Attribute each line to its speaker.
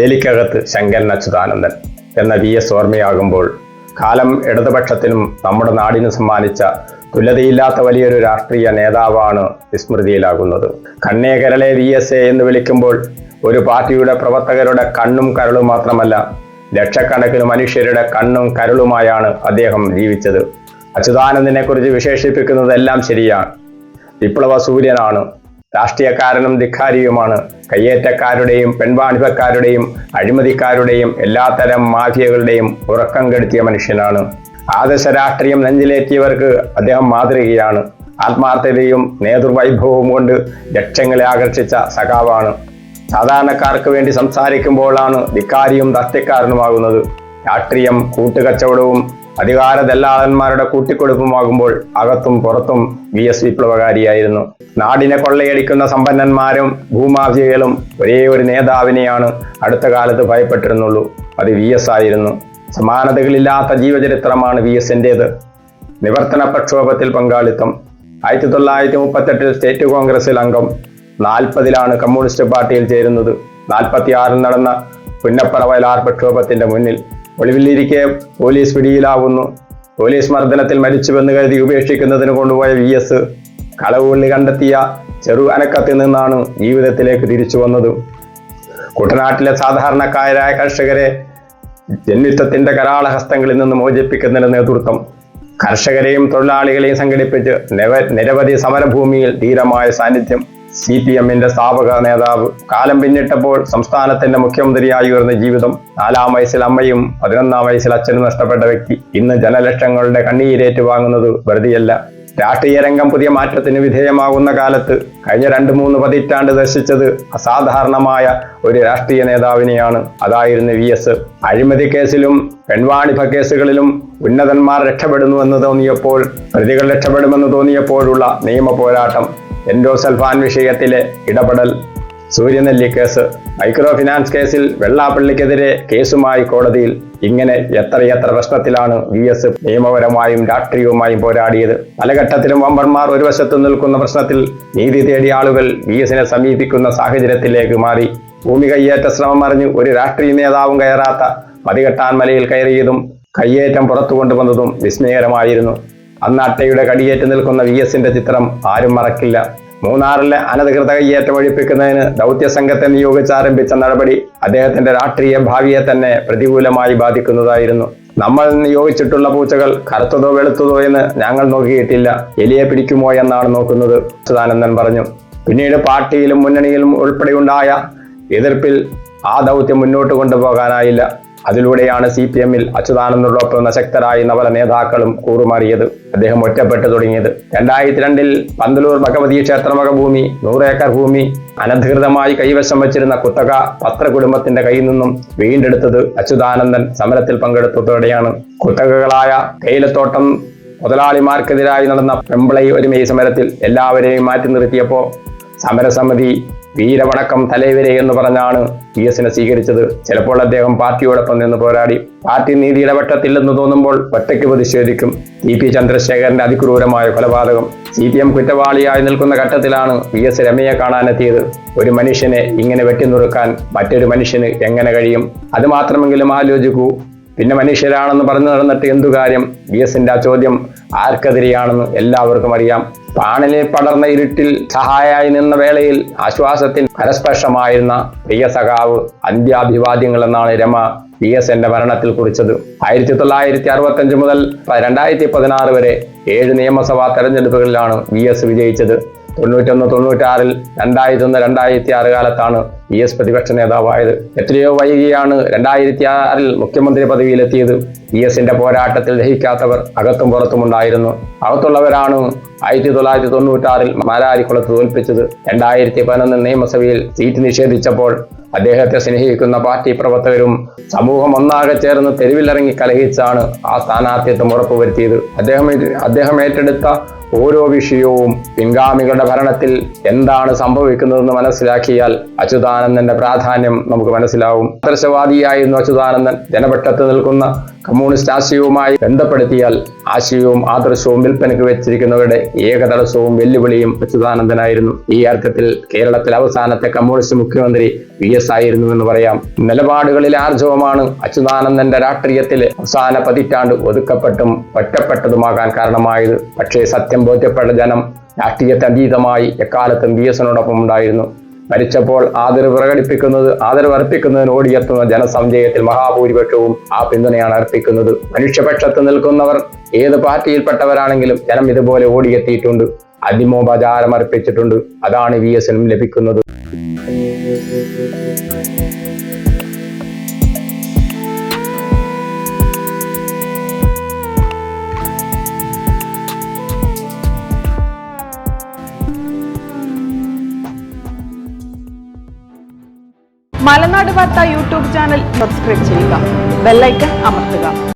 Speaker 1: വേലിക്കകത്ത് ശങ്കരൻ അച്യുതാനന്ദൻ എന്ന V S ഓർമ്മയാകുമ്പോൾ കാലം ഇടതുപക്ഷത്തിനും നമ്മുടെ നാടിനും സമ്മാനിച്ച തുല്യതയില്ലാത്ത വലിയൊരു രാഷ്ട്രീയ നേതാവാണ് വിസ്മൃതിയിലാകുന്നത്. കണ്ണേ കരളെ വി എസ് എ എന്ന് വിളിക്കുമ്പോൾ ഒരു പാർട്ടിയുടെ പ്രവർത്തകരുടെ കണ്ണും കരളും മാത്രമല്ല ലക്ഷക്കണക്കിന് മനുഷ്യരുടെ കണ്ണും കരളുമായാണ് അദ്ദേഹം ജീവിച്ചത്. അച്യുതാനന്ദനെ കുറിച്ച് വിശേഷിപ്പിക്കുന്നതെല്ലാം ശരിയാണ്. വിപ്ലവ സൂര്യനാണ് രാഷ്ട്രീയക്കാരനും ധിക്കാരിയുമാണ്. കയ്യേറ്റക്കാരുടെയും പെൺവാണിഭക്കാരുടെയും അഴിമതിക്കാരുടെയും എല്ലാത്തരം മാഫിയകളുടെയും ഉറക്കം കെടുത്തിയ മനുഷ്യനാണ്. ആദർശ രാഷ്ട്രീയം നെഞ്ചിലേറ്റിയവർക്ക് അദ്ദേഹം മാതൃകയാണ്. ആത്മാർത്ഥതയും നേതൃവൈഭവവും കൊണ്ട് ലക്ഷങ്ങളെ ആകർഷിച്ച സഖാവാണ്. സാധാരണക്കാർക്ക് വേണ്ടി സംസാരിക്കുമ്പോഴാണ് ധിക്കാരിയും തസ്തിക്കാരനുമാകുന്നത് രാഷ്ട്രീയം കൂട്ടുകച്ചവടവും അധികാര ദല്ലാളന്മാരുടെ കൂട്ടിക്കൊടുപ്പുമാകുമ്പോൾ അകത്തും പുറത്തും വി എസ് വിപ്ലവകാരിയായിരുന്നു. നാടിനെ കൊള്ളയടിക്കുന്ന സമ്പന്നന്മാരും ഭൂമാഫിയകളും ഒരേ ഒരു നേതാവിനെയാണ് അടുത്ത കാലത്ത് ഭയപ്പെട്ടിരുന്നുള്ളൂ. അത് വി എസ് ആയിരുന്നു. സമാനതകളില്ലാത്ത ജീവചരിത്രമാണ് വി എസിന്റേത് നിവർത്തന പ്രക്ഷോഭത്തിൽ പങ്കാളിത്തം. ആയിരത്തി തൊള്ളായിരത്തി മുപ്പത്തെട്ടിൽ സ്റ്റേറ്റ് കോൺഗ്രസിൽ അംഗം. നാൽപ്പതിലാണ് കമ്മ്യൂണിസ്റ്റ് പാർട്ടിയിൽ ചേരുന്നത്. നാൽപ്പത്തിയാറിൽ നടന്ന പുന്നപ്പറ വയലാർ പ്രക്ഷോഭത്തിന്റെ മുന്നിൽ ഒളിവിലിരിക്കെ പോലീസ് പിടിയിലാവുന്നു. പോലീസ് മർദ്ദനത്തിൽ മരിച്ചുവെന്ന് കരുതി ഉപേക്ഷിക്കുന്നതിന് കൊണ്ടുപോയ വി എസ് കളവുള്ളി കണ്ടെത്തിയ ചെറു അനക്കത്തിൽ നിന്നാണ് ജീവിതത്തിലേക്ക് തിരിച്ചു വന്നത്. കുട്ടനാട്ടിലെ സാധാരണക്കാരായ കർഷകരെ ജന്മിത്വത്തിന്റെ കരാളഹസ്തങ്ങളിൽ നിന്ന് മോചിപ്പിക്കുന്നതിന് നേതൃത്വം. കർഷകരെയും തൊഴിലാളികളെയും സംഘടിപ്പിച്ച് നിരവധി സമരഭൂമിയിൽ ധീരമായ സാന്നിധ്യം. സി പി എമ്മിന്റെ സ്ഥാപക നേതാവ്. കാലം പിന്നിട്ടപ്പോൾ സംസ്ഥാനത്തിന്റെ മുഖ്യമന്ത്രിയായി ഉയർന്ന ജീവിതം നാലാം വയസ്സിൽ അമ്മയും പതിനൊന്നാം വയസ്സിൽ അച്ഛനും നഷ്ടപ്പെട്ട വ്യക്തി. ഇന്ന് ജനലക്ഷങ്ങളുടെ കണ്ണീരേറ്റ് വാങ്ങുന്നത് വെറുതെയല്ല. രാഷ്ട്രീയ രംഗം പുതിയ മാറ്റത്തിന് വിധേയമാകുന്ന കാലത്ത് കഴിഞ്ഞ രണ്ട് മൂന്ന് പതിറ്റാണ്ട് ദർശിച്ചത് അസാധാരണമായ ഒരു രാഷ്ട്രീയ നേതാവിനെയാണ്. അതായിരുന്നു വി എസ്. അഴിമതി കേസിലും പെൺവാണിഭ കേസുകളിലും ഉന്നതന്മാർ രക്ഷപ്പെടുന്നുവെന്ന് തോന്നിയപ്പോൾ പ്രതികൾ രക്ഷപ്പെടുമെന്ന് തോന്നിയപ്പോഴുള്ള നിയമ പോരാട്ടം. എൻഡോസൽഫാൻ വിഷയത്തിലെ ഇടപെടൽ സൂര്യനെല്ലി കേസ് മൈക്രോ ഫിനാൻസ് കേസിൽ വെള്ളാപ്പള്ളിക്കെതിരെ കേസുമായി കോടതിയിൽ ഇങ്ങനെ എത്രയെത്ര പ്രശ്നത്തിലാണ് വി എസ് നിയമപരമായും രാഷ്ട്രീയവുമായും പോരാടിയത്. പല ഘട്ടത്തിലും വമ്പന്മാർ ഒരു വശത്തു നിൽക്കുന്ന പ്രശ്നത്തിൽ നീതി തേടിയ ആളുകൾ വി എസിനെ സമീപിക്കുന്ന സാഹചര്യത്തിലേക്ക് മാറി. ഭൂമി കയ്യേറ്റ ശ്രമം അറിഞ്ഞ് ഒരു രാഷ്ട്രീയ നേതാവും കയറാത്ത മതികെട്ടാൻ മലയിൽ കയറിയതും കയ്യേറ്റം പുറത്തു കൊണ്ടുവന്നതും വിസ്മയകരമായിരുന്നു. അന്ന് അട്ടയുടെ കടിയേറ്റ് നിൽക്കുന്ന വി എസിന്റെ ചിത്രം ആരും മറക്കില്ല. മൂന്നാറിലെ അനധികൃത കയ്യേറ്റം ഒഴിപ്പിക്കുന്നതിന് ദൗത്യ സംഘത്തെ നിയോഗിച്ച് ആരംഭിച്ച നടപടി അദ്ദേഹത്തിന്റെ രാഷ്ട്രീയ ഭാവിയെ തന്നെ പ്രതികൂലമായി ബാധിക്കുന്നതായിരുന്നു. നമ്മൾ നിയോഗിച്ചിട്ടുള്ള പൂച്ചകൾ കറുത്തതോ വെളുത്തതോ എന്ന് ഞങ്ങൾ നോക്കിയിട്ടില്ല. എലിയെ പിടിക്കുമോ എന്നാണ് നോക്കുന്നത് സദാനന്ദൻ പറഞ്ഞു. പിന്നീട് പാർട്ടിയിലും മുന്നണിയിലും ഉൾപ്പെടെയുണ്ടായ എതിർപ്പിൽ ആ ദൗത്യം മുന്നോട്ട് കൊണ്ടുപോകാനായില്ല. അതിലൂടെയാണ് സി പി എമ്മിൽ അച്യുതാനന്ദനോടൊപ്പം നശക്തരായി നവല നേതാക്കളും കൂറുമാറിയത്. അദ്ദേഹം ഒറ്റപ്പെട്ടു തുടങ്ങിയത്. രണ്ടായിരത്തി രണ്ടിൽ പന്തലൂർ ഭഗവതി ക്ഷേത്രമക ഭൂമി നൂറേക്കർ ഭൂമി അനധികൃതമായി കൈവശം വച്ചിരുന്ന കുത്തക പത്ര കുടുംബത്തിന്റെ കയ്യിൽ നിന്നും വീണ്ടെടുത്തത് അച്യുതാനന്ദൻ സമരത്തിൽ പങ്കെടുത്തതോടെയാണ്. കുത്തകകളായ തേയിലത്തോട്ടം മുതലാളിമാർക്കെതിരായി നടന്ന പെമ്പിളൈ ഒരുമയ സമരത്തിൽ എല്ലാവരെയും മാറ്റി നിർത്തിയപ്പോൾ സമരസമിതി വീരവണക്കം തലൈവരെ എന്ന് പറഞ്ഞാണ് പി എസിനെ സ്വീകരിച്ചത്. ചിലപ്പോൾ അദ്ദേഹം പാർട്ടിയോടൊപ്പം നിന്ന് പോരാടി. പാർട്ടി നീതിയുടെ വട്ടത്തില്ലെന്ന് തോന്നുമ്പോൾ ഒറ്റയ്ക്ക് പ്രതിഷേധിക്കും. ടി പി ചന്ദ്രശേഖരന്റെ അതിക്രൂരമായ കൊലപാതകം സി പി എം കുറ്റവാളിയായി നിൽക്കുന്ന ഘട്ടത്തിലാണ് വി എസ് രമയെ കാണാനെത്തിയത്. ഒരു മനുഷ്യനെ ഇങ്ങനെ വെട്ടിനുറുക്കാൻ മറ്റൊരു മനുഷ്യന് എങ്ങനെ കഴിയും? അത് മാത്രമെങ്കിലും ആലോചിക്കൂ. പിന്നെ മനുഷ്യരാണെന്ന് പറഞ്ഞു നടന്നിട്ട് എന്തു കാര്യം? വി എസിന്റെ ആ ചോദ്യം ആർക്കെതിരെയാണെന്ന് എല്ലാവർക്കും അറിയാം. പാണലിൽ പടർന്ന ഇരുട്ടിൽ സഹായായി നിന്ന വേളയിൽ ആശ്വാസത്തിൽ കരസ്പർശമായിരുന്ന പ്രിയ സഖാവ് അന്ത്യാഭിവാദ്യങ്ങൾ എന്നാണ് രമ വി എസ് എന്റെ മരണത്തിൽ കുറിച്ചത്. ആയിരത്തി തൊള്ളായിരത്തി അറുപത്തഞ്ച് മുതൽ രണ്ടായിരത്തി പതിനാറ് വരെ ഏഴ് നിയമസഭാ തെരഞ്ഞെടുപ്പുകളിലാണ് വി എസ് വിജയിച്ചത്. തൊണ്ണൂറ്റൊന്ന് തൊണ്ണൂറ്റാറിൽ രണ്ടായിരത്തി ഒന്ന് രണ്ടായിരത്തി ആറ് കാലത്താണ് വി എസ് പ്രതിപക്ഷ നേതാവായത്. എത്രയോ വൈകിയാണ് രണ്ടായിരത്തി ആറിൽ മുഖ്യമന്ത്രി പദവിയിലെത്തിയത്. വി എസിന്റെ പോരാട്ടത്തിൽ ദഹിക്കാത്തവർ അകത്തും പുറത്തും ഉണ്ടായിരുന്നു. അകത്തുള്ളവരാണ് ആയിരത്തി തൊള്ളായിരത്തി തൊണ്ണൂറ്റാറിൽ മാരാരിക്കുളത്ത് തോൽപ്പിച്ചത്. രണ്ടായിരത്തി പതിനൊന്ന് നിയമസഭയിൽ സീറ്റ് നിഷേധിച്ചപ്പോൾ അദ്ദേഹത്തെ സ്നേഹിക്കുന്ന പാർട്ടി പ്രവർത്തകരും സമൂഹം ഒന്നാകെ ചേർന്ന് തെരുവിലിറങ്ങി കലഹിച്ചാണ് ആ സ്ഥാനാർത്ഥിത്വം ഉറപ്പുവരുത്തിയത്. അദ്ദേഹം അദ്ദേഹം ഏറ്റെടുത്ത ഓരോ വിഷയവും പിൻഗാമികളുടെ ഭരണത്തിൽ എന്താണ് സംഭവിക്കുന്നതെന്ന് മനസ്സിലാക്കിയാൽ അച്യുതാനന്ദന്റെ പ്രാധാന്യം നമുക്ക് മനസ്സിലാവും. ആദർശവാദിയായിരുന്നു അച്യുതാനന്ദൻ. ജനപക്ഷത്ത് നിൽക്കുന്ന കമ്മ്യൂണിസ്റ്റ് ആശയവുമായി ബന്ധപ്പെടുത്തിയാൽ ആശയവും ആദർശവും വിൽപ്പനയ്ക്ക് വെച്ചിരിക്കുന്നവരുടെ ഏകതടസ്സവും വെല്ലുവിളിയും അച്യുതാനന്ദനായിരുന്നു. ഈ അർത്ഥത്തിൽ കേരളത്തിലെ അവസാനത്തെ കമ്മ്യൂണിസ്റ്റ് മുഖ്യമന്ത്രി വി എസ് ആയിരുന്നു എന്ന് പറയാം. നിലപാടുകളിൽ ആർജവമാണ് അച്യുതാനന്ദന്റെ രാഷ്ട്രീയത്തിലെ അവസാന പതിറ്റാണ്ട് ഒതുക്കപ്പെട്ടും ഒറ്റപ്പെട്ടതുമാകാൻ കാരണമായത്. പക്ഷേ സത്യം ബോധ്യപ്പെട്ട ജനം രാഷ്ട്രീയത്തെ അതീതമായി എക്കാലത്തും വി എസിനോടൊപ്പം ഉണ്ടായിരുന്നു. മരിച്ചപ്പോൾ ആദരവ് പ്രകടിപ്പിക്കുന്നത് ആദരവ് അർപ്പിക്കുന്നതിന് ഓടിയെത്തുന്ന ജനസഞ്ചയത്തിൽ മഹാഭൂരിപക്ഷവും ആ പിന്തുണയാണ് അർപ്പിക്കുന്നത്. മനുഷ്യപക്ഷത്ത് നിൽക്കുന്നവർ ഏത് പാർട്ടിയിൽപ്പെട്ടവരാണെങ്കിലും ജനം ഇതുപോലെ ഓടിയെത്തിയിട്ടുണ്ട്. അതിമോപചാരം അർപ്പിച്ചിട്ടുണ്ട്. അതാണ് വി എസിനും ലഭിക്കുന്നത്.
Speaker 2: മലനാട് വാർത്ത യൂട്യൂബ് ചാനൽ സബ്സ്ക്രൈബ് ചെയ്യുക. ബെല്ലൈക്കൺ അമർത്തുക.